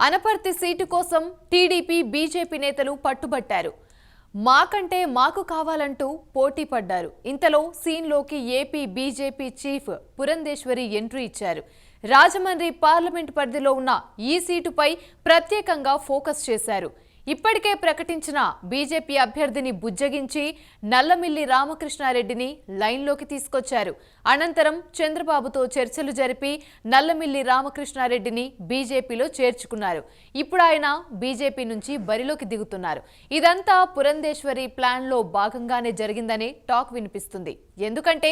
Anaparthi seat కోసం TDP BJP నేతలు పట్టుబట్టారు. మాకంటే మాకు కావాలంటూ పోటీ పడ్డారు. ఇంతలో సీన్లోకి AP BJP chief Purandeswari entry ఇచ్చారు. రాజమండ్రి పార్లమెంట్ పరిధిలో ఉన్న ఈ సీటుపై ప్రత్యేకంగా ఫోకస్ చేశారు. ఇప్పటికే ప్రకటించిన బీజేపీ అభ్యర్థిని బుజ్జగించి నల్లమిల్లి రామకృష్ణారెడ్డిని లైన్లోకి తీసుకొచ్చారు. అనంతరం చంద్రబాబుతో చర్చలు జరిపి నల్లమిల్లి రామకృష్ణారెడ్డిని బీజేపీలో చేర్చుకున్నారు. ఇప్పుడు ఆయన బీజేపీ నుంచి బరిలోకి దిగుతున్నారు. ఇదంతా పురంధేశ్వరి ప్లాన్లో భాగంగానే జరిగిందనే టాక్ వినిపిస్తుంది. ఎందుకంటే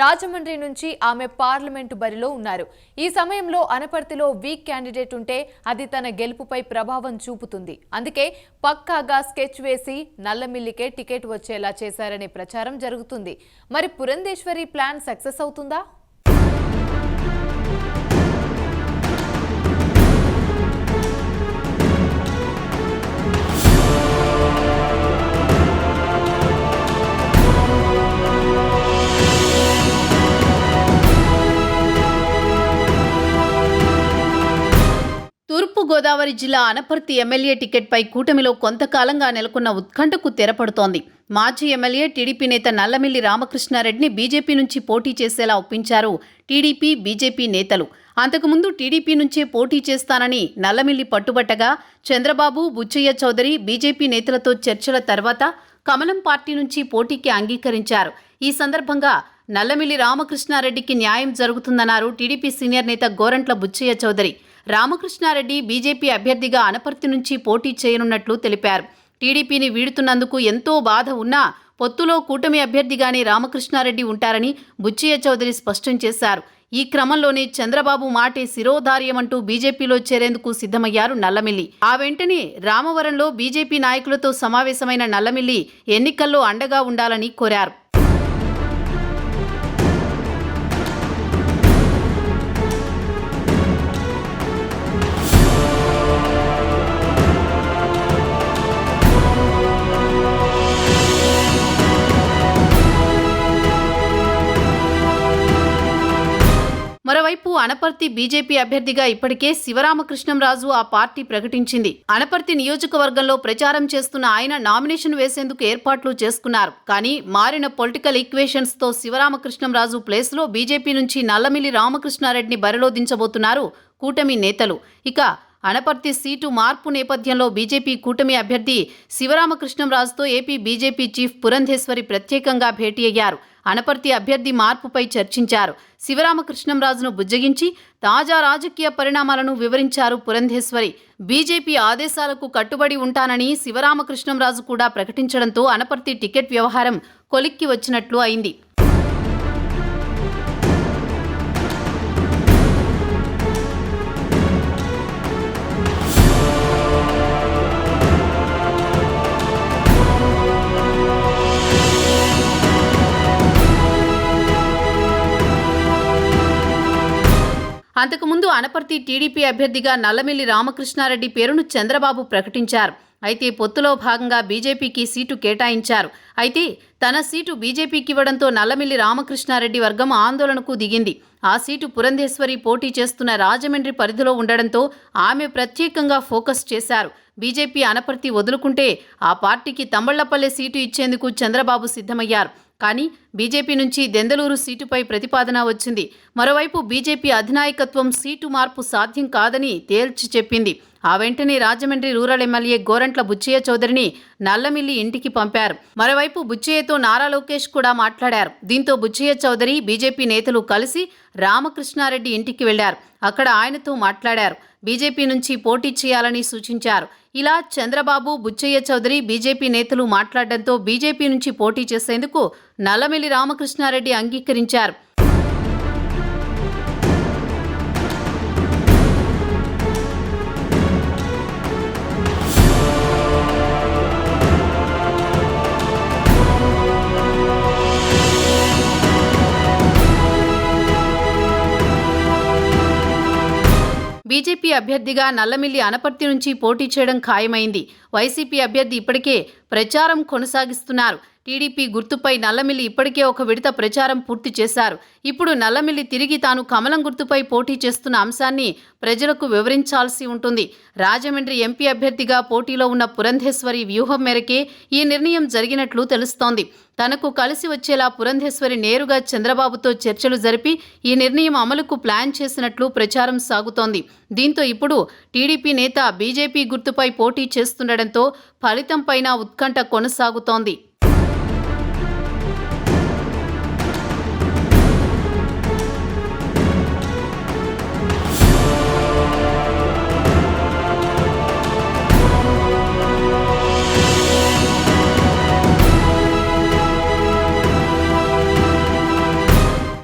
రాజమండ్రి నుంచి ఆమె పార్లమెంటు బరిలో ఉన్నారు. ఈ సమయంలో అనపర్తిలో వీక్ క్యాండిడేట్ ఉంటే అది తన గెలుపుపై ప్రభావం చూపుతుంది. అందుకే పక్కాగా స్కెచ్ వేసి నల్లమిల్లికే టికెట్ వచ్చేలా చేశారనే ప్రచారం జరుగుతుంది. మరి పురంధేశ్వరి ప్లాన్ సక్సెస్ అవుతుందా? తూర్పు గోదావరి జిల్లా అనపర్తి ఎమ్మెల్యే టికెట్పై కూటమిలో కొంతకాలంగా నెలకొన్న ఉత్కంఠకు తెరపడుతోంది. మాజీ ఎమ్మెల్యే టీడీపీ నేత నల్లమిల్లి రామకృష్ణారెడ్డిని బీజేపీ నుంచి పోటీ చేసేలా ఒప్పించారు టీడీపీ బీజేపీ నేతలు. అంతకుముందు టీడీపీ నుంచే పోటీ చేస్తానని నల్లమిల్లి పట్టుబట్టగా చంద్రబాబు బుచ్చయ్య చౌదరి బీజేపీ నేతలతో చర్చల తర్వాత కమలం పార్టీ నుంచి పోటీకి అంగీకరించారు. ఈ సందర్భంగా నల్లమిల్లి రామకృష్ణారెడ్డికి న్యాయం జరుగుతుందన్నారు టీడీపీ సీనియర్ నేత గోరంట్ల బుచ్చయ్య చౌదరి. రామకృష్ణారెడ్డి బీజేపీ అభ్యర్థిగా అనపర్తి నుంచి పోటీ చేయనున్నట్లు తెలిపారు. టీడీపీని వీడుతున్నందుకు ఎంతో బాధ ఉన్నా పొత్తులో కూటమి అభ్యర్థిగానే రామకృష్ణారెడ్డి ఉంటారని బుచ్చయ్య చౌదరి స్పష్టం చేశారు. ఈ క్రమంలోనే చంద్రబాబు మాటే శిరోధార్యమంటూ బీజేపీలో చేరేందుకు సిద్ధమయ్యారు నల్లమిల్లి. ఆ వెంటనే రామవరంలో బీజేపీ నాయకులతో సమావేశమైన నల్లమిల్లి ఎన్నికల్లో అండగా ఉండాలని కోరారు. అనపర్తి బీజేపీ అభ్యర్థిగా ఇప్పటికే శివరామకృష్ణంరాజు ఆ పార్టీ ప్రకటించింది. అనపర్తి నియోజకవర్గంలో ప్రచారం చేస్తున్న ఆయన నామినేషన్ వేసేందుకు ఏర్పాట్లు చేసుకున్నారు. కానీ మారిన పొలిటికల్ ఈక్వేషన్స్తో శివరామకృష్ణంరాజు ప్లేస్లో బీజేపీ నుంచి నల్లమిల్లి రామకృష్ణారెడ్డిని బరిలో దించబోతున్నారు కూటమి నేతలు. ఇక అనపర్తి సీటు మార్పు నేపథ్యంలో బీజేపీ కూటమి అభ్యర్థి శివరామకృష్ణంరాజుతో ఏపీ బీజేపీ చీఫ్ పురంధేశ్వరి ప్రత్యేకంగా భేటీ అయ్యారు. అనపర్తి అభ్యర్థి మార్పుపై చర్చించారు. శివరామకృష్ణంరాజును బుజ్జగించి తాజా రాజకీయ పరిణామాలను వివరించారు పురంధేశ్వరి. బీజేపీ ఆదేశాలకు కట్టుబడి ఉంటానని శివరామకృష్ణంరాజు కూడా ప్రకటించడంతో అనపర్తి టికెట్ వ్యవహారం కొలిక్కి వచ్చినట్లు అయింది. అంతకుముందు అనపర్తి టీడీపీ అభ్యర్థిగా నల్లమిల్లి రామకృష్ణారెడ్డి పేరును చంద్రబాబు ప్రకటించారు. అయితే పొత్తులో భాగంగా బీజేపీకి సీటు కేటాయించారు. అయితే తన సీటు బీజేపీకి ఇవ్వడంతో నల్లమిల్లి రామకృష్ణారెడ్డి వర్గం ఆందోళనకు దిగింది. ఆ సీటు పురంధేశ్వరి పోటీ చేస్తున్న రాజమండ్రి పరిధిలో ఉండడంతో ఆమె ప్రత్యేకంగా ఫోకస్ చేశారు. బీజేపీ అనపర్తి వదులుకుంటే ఆ పార్టీకి తమ్మళ్ళపల్లె సీటు ఇచ్చేందుకు చంద్రబాబు సిద్ధమయ్యారు. కానీ బీజేపీ నుంచి దెందలూరు సీటుపై ప్రతిపాదన వచ్చింది. మరోవైపు బీజేపీ అధినాయకత్వం సీటు మార్పు సాధ్యం కాదని తేల్చి చెప్పింది. ఆ వెంటనే రాజమండ్రి రూరల్ ఎమ్మెల్యే గోరంట్ల బుచ్చయ్య చౌదరిని నల్లమిల్లి ఇంటికి పంపారు. మరోవైపు బుచ్చయ్యతో నారా లోకేష్ కూడా మాట్లాడారు. దీంతో బుచ్చయ్య చౌదరి బీజేపీ నేతలు కలిసి రామకృష్ణారెడ్డి ఇంటికి వెళ్ళారు అక్కడ ఆయనతో మాట్లాడారు. బీజేపీ నుంచి పోటీ చేయాలని సూచించారు. ఇలా చంద్రబాబు బుచ్చయ్య చౌదరి బీజేపీ నేతలు మాట్లాడడంతో బీజేపీ నుంచి పోటీ చేసేందుకు నల్లమిల్లి రామకృష్ణారెడ్డి అంగీకరించారు. బీజేపీ అభ్యర్థిగా నల్లమిల్లి అనపర్తి నుంచి పోటీ చేయడం ఖాయమైంది. వైసీపీ అభ్యర్థి ఇప్పటికే ప్రచారం కొనసాగిస్తున్నారు. టీడీపీ గుర్తుపై నల్లమిల్లి ఇప్పటికే ఒక విడత ప్రచారం పూర్తి చేశారు. ఇప్పుడు నల్లమిల్లి తిరిగి తాను కమలం గుర్తుపై పోటీ చేస్తున్న అంశాన్ని ప్రజలకు వివరించాల్సి ఉంటుంది. రాజమండ్రి ఎంపీ అభ్యర్థిగా పోటీలో ఉన్న పురంధేశ్వరి వ్యూహం మేరకే ఈ నిర్ణయం జరిగినట్లు తెలుస్తోంది. తనకు కలిసి వచ్చేలా పురంధేశ్వరి నేరుగా చంద్రబాబుతో చర్చలు జరిపి ఈ నిర్ణయం అమలుకు ప్లాన్ చేసినట్లు ప్రచారం సాగుతోంది. దీంతో ఇప్పుడు టీడీపీ నేత బీజేపీ గుర్తుపై పోటీ చేస్తుండటంతో ఫలితంపైన ఉత్కంఠ కొనసాగుతోంది.